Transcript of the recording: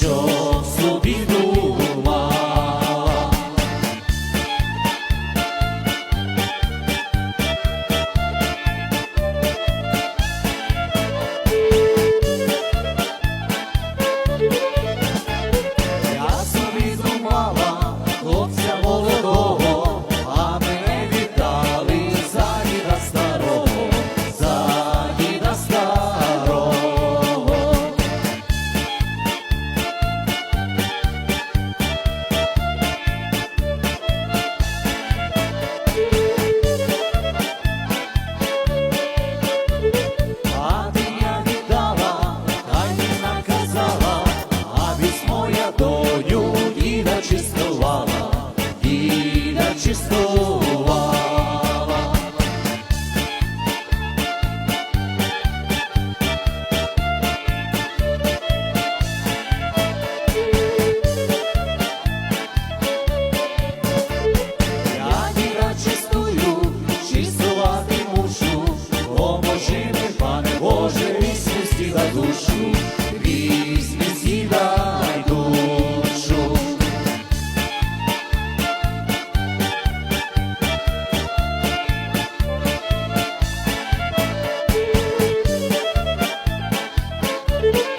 就 почистувала. Я віра чистую, чистувати мушу, поможи, пане Боже, місці за душу. Música